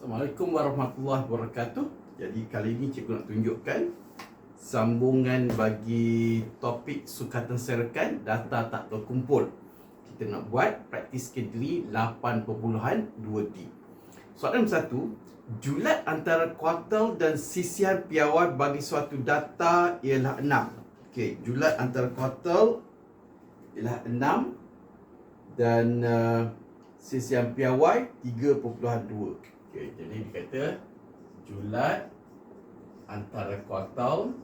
Assalamualaikum warahmatullahi wabarakatuh. Jadi kali ini cikgu nak tunjukkan sambungan bagi topik sukatan serakan data tak terkumpul. Kita nak buat praktis kediri 8.2D. Soalan nombor satu, julat antara kuartal dan sisian piawai bagi suatu data ialah 6. Okey, julat antara kuartal ialah 6 dan uh, sisian piawai 3.2. Okey, jadi dia kata julat antara kuartal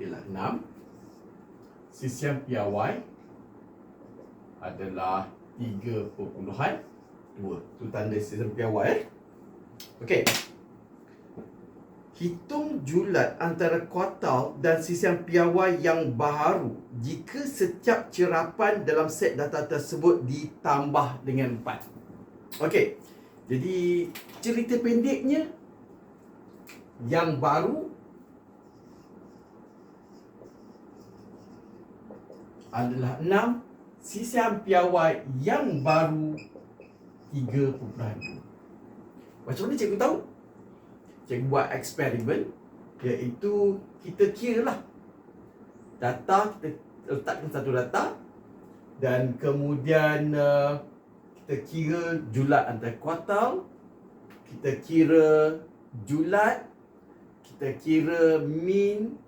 ialah 6 sisian piawai adalah 3.2 tu tanda sisian piawai eh? Okey. Hitung julat antara kuartal dan sisian piawai yang baru jika setiap cerapan dalam set data tersebut ditambah dengan 4. Okey. Jadi cerita pendeknya yang baru adalah 6 sisian piawai yang baru 3.2. Macam mana cikgu tahu? Cikgu buat eksperimen iaitu kita kira lah data kita letakkan satu data dan kemudian uh, kita kira julat antara kuartal kita kira julat kita kira mean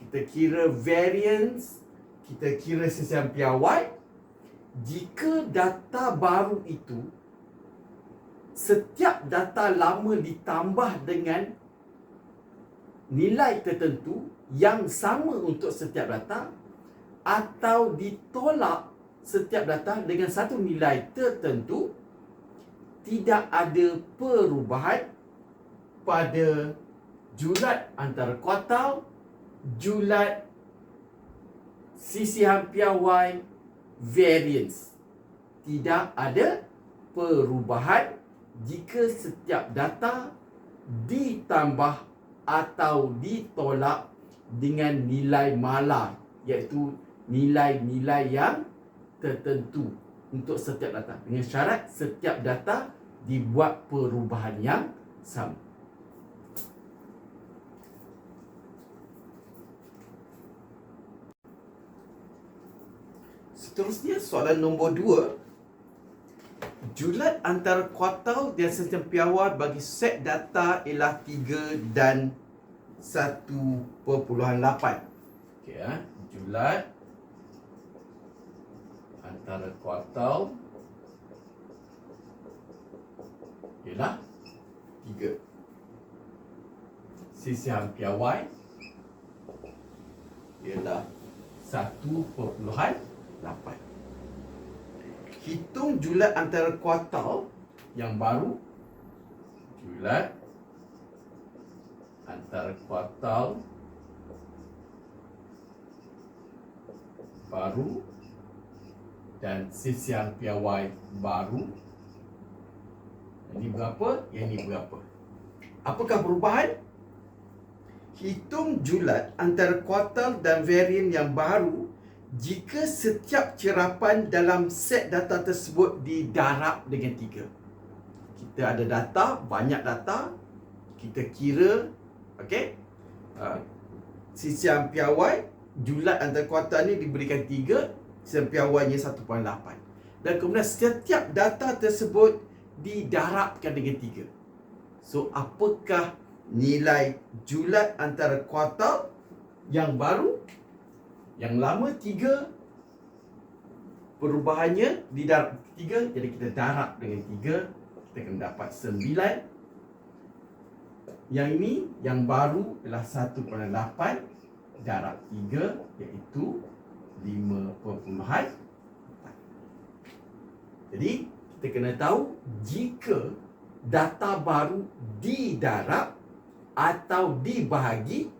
kita kira variance kita kira sesian piawai. Jika data baru itu setiap data lama ditambah dengan nilai tertentu yang sama untuk setiap data atau ditolak setiap data dengan satu nilai tertentu tidak ada perubahan pada julat antara kuartal julat sisihan piawai variance. Tidak ada perubahan jika setiap data ditambah atau ditolak dengan nilai malar iaitu nilai-nilai yang tertentu untuk setiap data dengan syarat setiap data dibuat perubahan yang sama. Seterusnya soalan nombor dua Julat antara kuartal dan sistem piawai bagi set data ialah 3 dan 1.8. Okey ya. Julat antara kuartal ialah 3. Sisihan piawai ialah 1.8 hitung julat antara kuartal yang baru julat antara kuartal baru dan sisian piawai baru ini berapa yang ini berapa? Apakah perubahan? Hitung julat antara kuartal dan varian yang baru jika setiap cerapan dalam set data tersebut didarab dengan tiga. Kita ada data, banyak data, kita kira, okey, uh, sisian piawai, julat antara kuartal ni diberikan tiga, sisian piawainya 1.8. Dan kemudian setiap data tersebut didarabkan dengan tiga. So, apakah nilai julat antara kuartal yang baru yang lama tiga perubahannya di darab tiga jadi kita darab dengan tiga kita akan dapat sembilan. Yang ini yang baru adalah satu lapan darab tiga iaitu lima perpuluhan jadi kita kena tahu jika data baru didarab atau dibahagi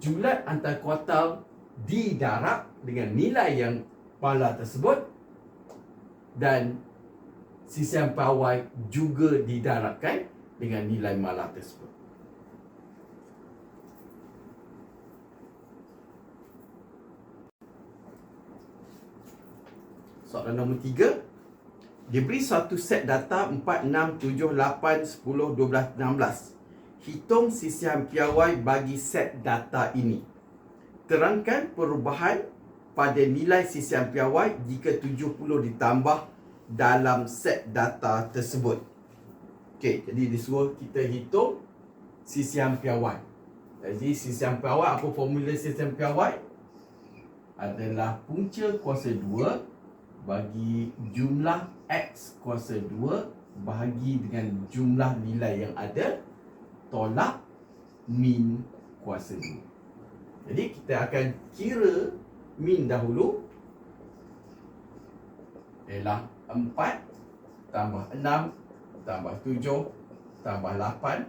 julat antara kuartal didarab dengan nilai yang pala tersebut dan sisian pawai juga didarabkan dengan nilai malah tersebut. Soalan nombor 3. Diberi satu set data 4, 6, 7, 8, 10, 12, 16. Hitung sisihan piawai bagi set data ini. Terangkan perubahan pada nilai sisihan piawai jika 70 ditambah dalam set data tersebut. Okey, jadi disuruh kita hitung sisihan piawai. Jadi sisihan piawai, apa formula sisihan piawai? Adalah punca kuasa 2 bagi jumlah X kuasa 2 bahagi dengan jumlah nilai yang ada tolak min kuasa 2. Jadi kita akan kira min dahulu ialah 4 tambah 6 tambah 7 tambah 8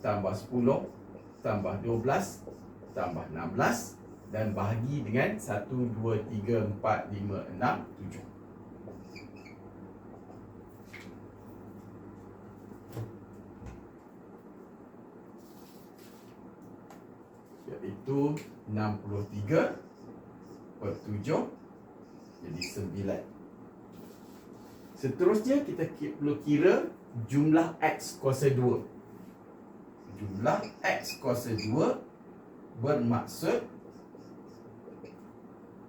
tambah 10 tambah 12 tambah 16 dan bahagi dengan 1, 2, 3, 4, 5, 6, 7. Iaitu 63 per 7 jadi 9. Seterusnya kita perlu kira jumlah X kuasa 2. Jumlah X kuasa 2 bermaksud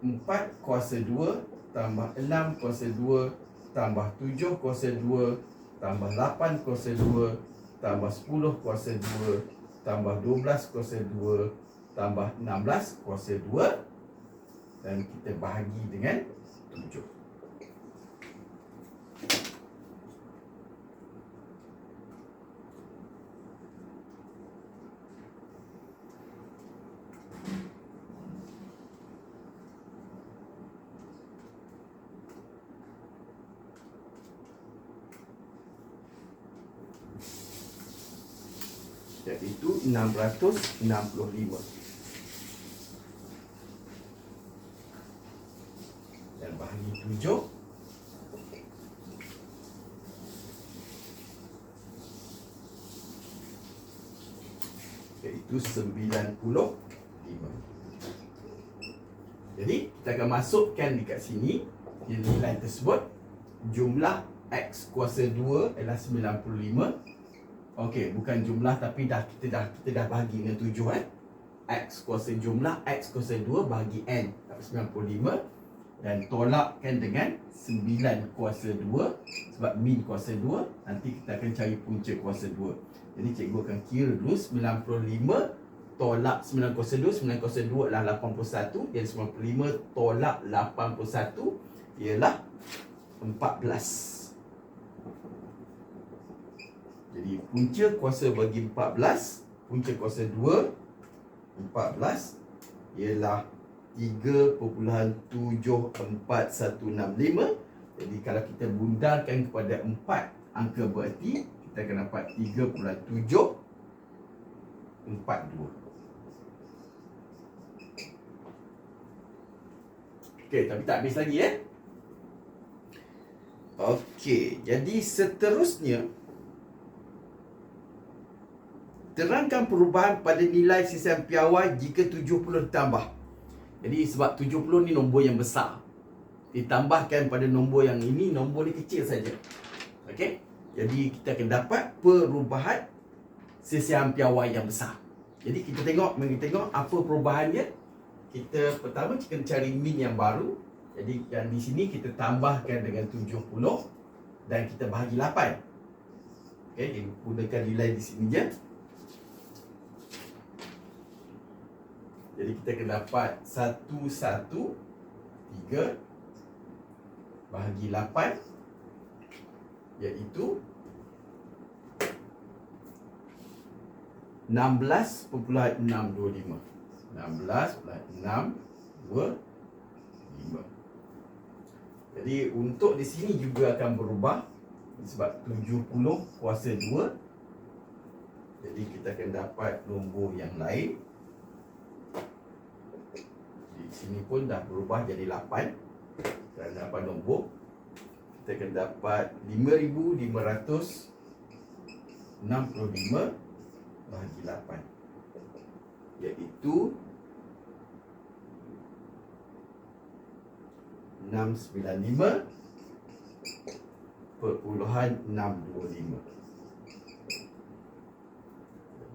4 kuasa 2 tambah 6 kuasa 2 tambah 7 kuasa 2 tambah 8 kuasa 2 tambah 10 kuasa 2 tambah 12 kuasa 2 tambah 16 kuasa 2 dan kita bahagi dengan 7 iaitu 665 dan bahagi 7 iaitu 95 jadi kita akan masukkan dekat sini nilai tersebut. Jumlah X kuasa 2 adalah 95 Okey, bukan jumlah tapi dah kita dah kita dah bagi dengan tujuh eh. X kuasa jumlah X kuasa 2 bagi N. Dapat 95 dan tolakkan dengan 9 kuasa 2 sebab min kuasa 2 nanti kita akan cari punca kuasa 2 jadi cikgu akan kira dulu 95 tolak 9 kuasa 2 9 kuasa 2 adalah 81 dan 95 tolak 81 ialah 14 jadi punca kuasa bagi 14 Punca kuasa 2 14 Ialah 3.74165 Jadi kalau kita bundarkan kepada 4 angka berarti Kita akan dapat 3.742 Okey, tapi tak habis lagi eh. Okey, jadi seterusnya Terangkan perubahan pada nilai sisian piawai jika 70 ditambah. Jadi sebab 70 ni nombor yang besar. Ditambahkan pada nombor yang ini, nombor ni kecil saja. Okey? Jadi kita akan dapat perubahan sisian piawai yang besar. Jadi kita tengok, mari tengok apa perubahannya. Kita pertama kita cari min yang baru. Jadi yang di sini kita tambahkan dengan 70 dan kita bahagi 8. Okey, gunakan nilai di sini je. Jadi kita akan dapat satu satu tiga bahagi lapan iaitu enam jadi untuk di sini juga akan berubah sebab tujuh puluh kuasa dua. Jadi kita akan dapat nombor yang lain. Sini pun dah berubah jadi 8 dan dapat nombor. Kita akan dapat 5565 bahagi 8 iaitu 16 695 perpuluhan 625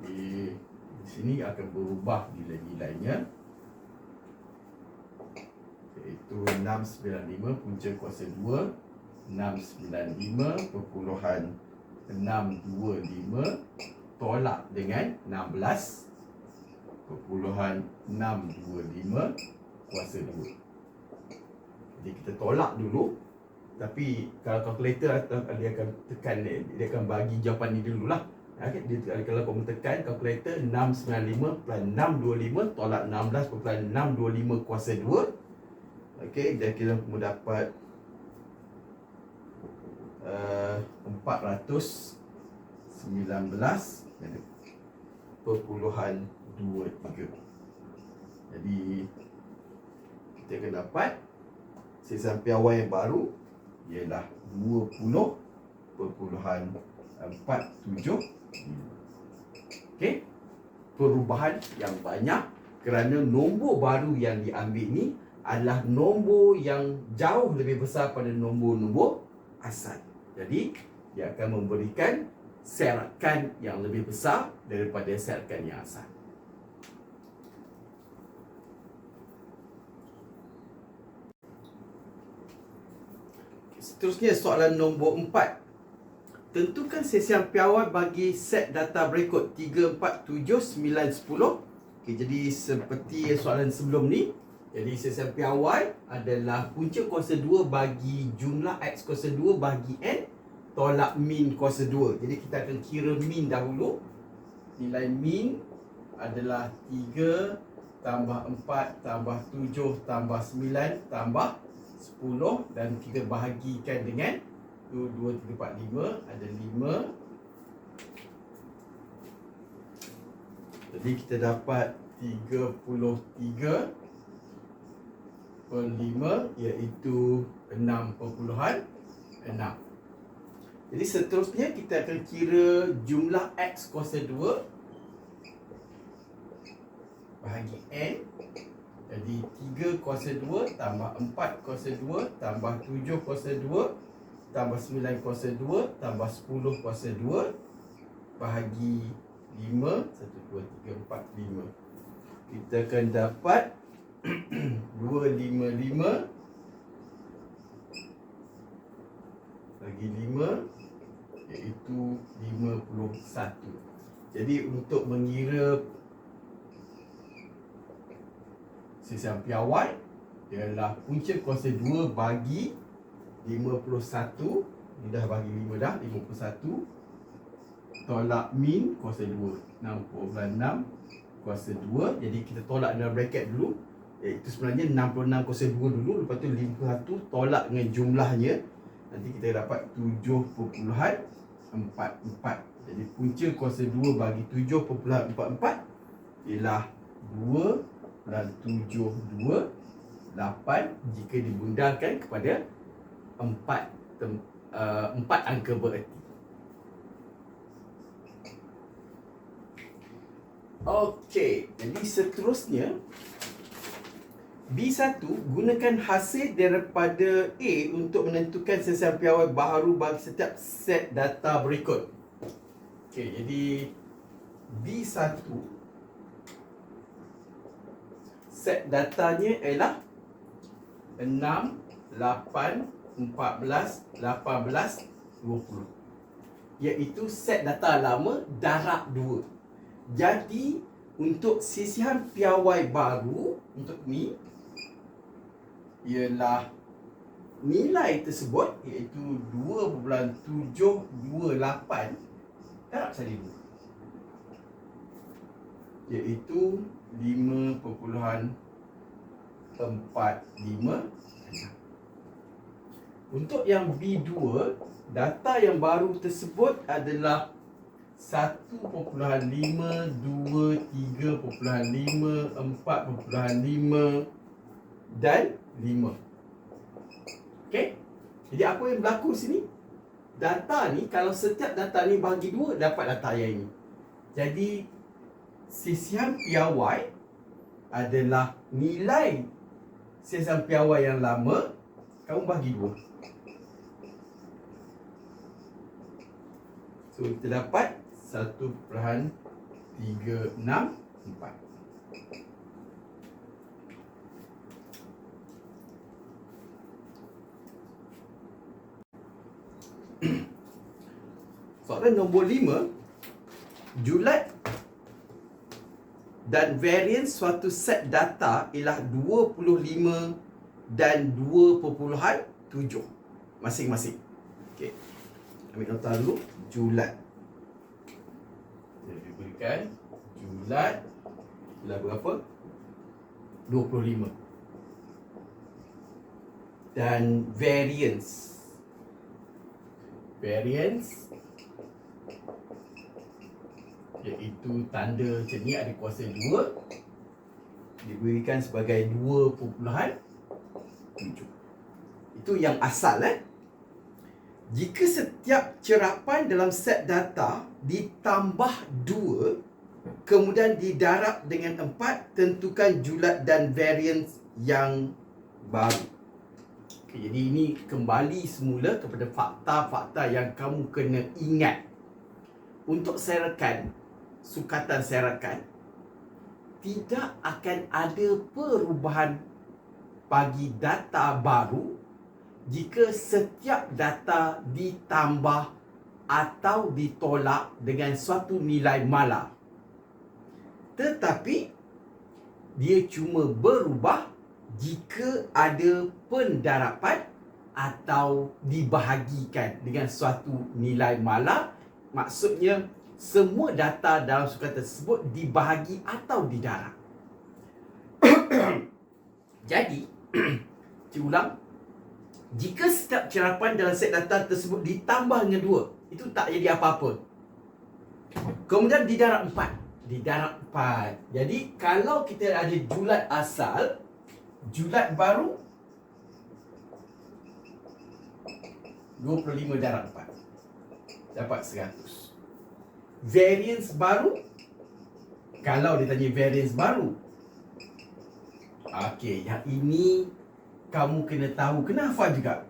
jadi di sini akan berubah nilai-nilainya iaitu 695 punca kuasa 2 695 perpuluhan 625 tolak dengan 16 perpuluhan 625 kuasa 2 jadi kita tolak dulu. Tapi kalau kalkulator dia akan tekan dia, dia akan bagi jawapan ni dulu lah okay, dia, kalau kamu tekan kalkulator 695 plus 625 tolak 16 perpuluhan 625 kuasa 2 okay, dan kita kamu dapat uh, 419 perpuluhan 23 jadi kita akan dapat sesiam piawai yang baru ialah 20 perpuluhan 47 Okey. Perubahan yang banyak kerana nombor baru yang diambil ni adalah nombor yang jauh lebih besar pada nombor-nombor asal. Jadi, dia akan memberikan serakan yang lebih besar daripada serakan yang asal. Seterusnya soalan nombor 4. Tentukan sesian piawai bagi set data berikut 3, 4, 7, 9, 10. Okay, jadi seperti soalan sebelum ni, jadi sesian piawai adalah punca kuasa 2 bagi jumlah X kuasa 2 bagi N tolak min kuasa 2. Jadi kita akan kira min dahulu. Nilai min adalah 3 tambah 4 tambah 7 tambah 9 tambah 10 dan kita bahagikan dengan 1, 2, 3, 4, 5 Ada 5 Jadi kita dapat 33 per 5 iaitu 6 perpuluhan 6 Jadi seterusnya kita akan kira jumlah X kuasa 2 Bahagi N Jadi 3 kuasa 2 tambah 4 kuasa 2 tambah 7 kuasa 2 tambah 9 kuasa 2 tambah 10 kuasa 2 bahagi 5 1 2 3 4 5 kita akan dapat 255 bagi 5 iaitu 51 jadi untuk mengira sesiam piawai ialah punca kuasa 2 bagi 51 Ni dah bagi 5 dah 51 Tolak min kuasa 2 6.6 kuasa 2 Jadi kita tolak dalam bracket dulu Iaitu sebenarnya 66 kuasa 2 dulu Lepas tu 51 tolak dengan jumlahnya. Nanti kita dapat 7.44 Jadi punca kuasa 2 bagi 7.44 Ialah 2 dan 7 2 8 jika dibundalkan kepada empat tem, uh, empat angka bererti. Okey, jadi seterusnya B1 gunakan hasil daripada A untuk menentukan sesian piawai baharu bagi setiap set data berikut. Okey, jadi B1 set datanya ialah 6 8 14, 18, 20 Iaitu set data lama darab 2 Jadi untuk sisihan piawai baru Untuk ni Ialah Nilai tersebut Iaitu 2.728 Darab saja 2 Iaitu 5.45 untuk yang B2, data yang baru tersebut adalah 1.5, 2, 3.5, 4.5 dan 5. Okey? Jadi apa yang berlaku sini? Data ni, kalau setiap data ni bagi dua, dapat data yang ini. Jadi, sisian piawai adalah nilai sisian piawai yang lama kamu bahagi dua. So kita dapat 1.364. Soalan nombor 5 Julat dan variance suatu set data ialah 25 dan 2.7 masing-masing. Okey. Ambil nota dulu. Julat. Jadi diberikan julat ialah berapa? 25. Dan variance. Variance iaitu tanda ni ada kuasa 2 diberikan sebagai 2.7 itu yang asal eh? Jika setiap cerapan dalam set data ditambah 2 kemudian didarab dengan 4 tentukan julat dan variance yang baru. Okay, jadi ini kembali semula kepada fakta-fakta yang kamu kena ingat. Untuk saya rekan sukatan serakan tidak akan ada perubahan bagi data baru jika setiap data ditambah atau ditolak dengan suatu nilai malar. Tetapi dia cuma berubah jika ada pendarapan atau dibahagikan dengan suatu nilai malar. Maksudnya semua data dalam sukatan tersebut dibahagi atau didarab. Jadi, saya ulang. Jika setiap cerapan dalam set data tersebut ditambah dengan dua, itu tak jadi apa-apa. Kemudian didarab empat. Didarab empat. Jadi, kalau kita ada julat asal, julat baru 25 darab 4. Dapat 100 variance baru? Kalau dia tanya variance baru. Okey yang ini kamu kena tahu. Kena hafal juga.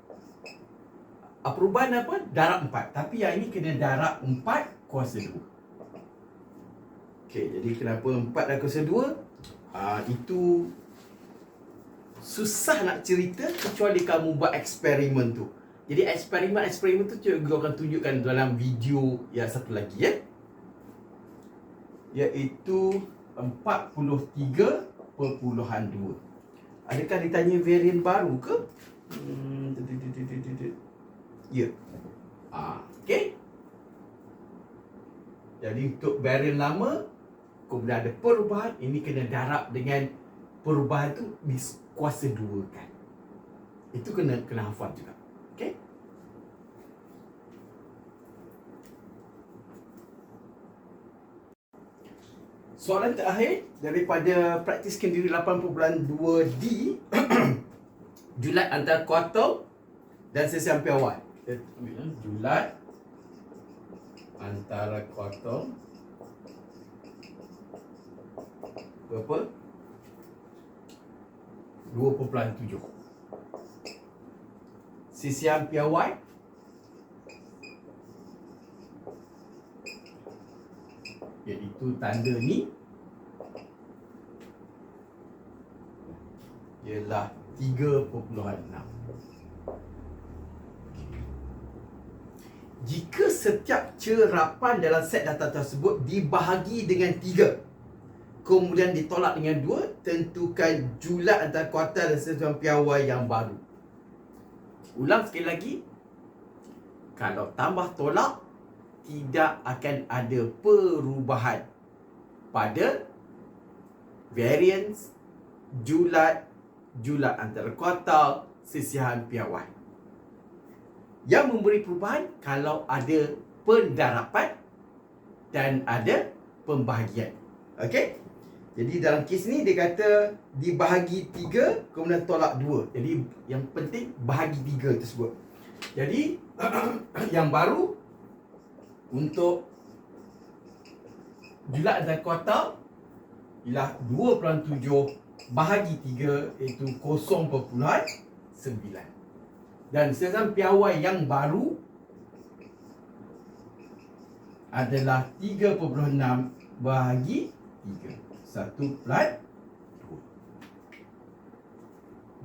Ah, perubahan apa? Darab 4 tapi yang ini kena darab 4 kuasa 2 okey jadi kenapa 4 dan kuasa 2 uh, ah, itu susah nak cerita kecuali kamu buat eksperimen tu. Jadi eksperimen-eksperimen tu cikgu akan tunjukkan dalam video yang satu lagi ya. Iaitu 43.2 Adakah ditanya varian baru ke? Hmm, ya. Ah, okey. Jadi untuk varian lama kemudian ada perubahan, ini kena darab dengan perubahan tu kuasa dua kan. Itu kena kena hafal juga. Okey? Soalan terakhir daripada praktis kendiri 8.2D Julat antara kuartal dan sesi ampere awal ya. Julat antara kuartal Berapa? 2.7 Sisi ampere iaitu tanda ni ialah 3.6 Jika setiap cerapan dalam set data tersebut dibahagi dengan 3 kemudian ditolak dengan 2 tentukan julat antara kuartal dan sesuatu piawai yang baru. Ulang sekali lagi kalau tambah tolak tidak akan ada perubahan pada variance julat julat antara kuartal sisihan piawai. Yang memberi perubahan kalau ada pendarapan dan ada pembahagian. Okey? Jadi dalam kes ni dia kata dibahagi tiga kemudian tolak dua. Jadi yang penting bahagi tiga tersebut. Jadi yang baru untuk julat dan kuartal ialah 2.7 bahagi 3 iaitu 0.9 Dan sistem piawai yang baru adalah 3.6 bahagi 3. 1 plat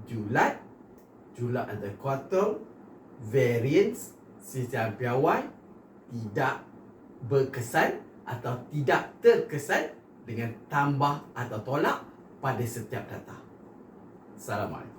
2. Julat Julat ada kuartal Variance Sistem piawai Tidak berkesan Atau tidak terkesan Dengan tambah atau tolak Pada setiap data. Assalamualaikum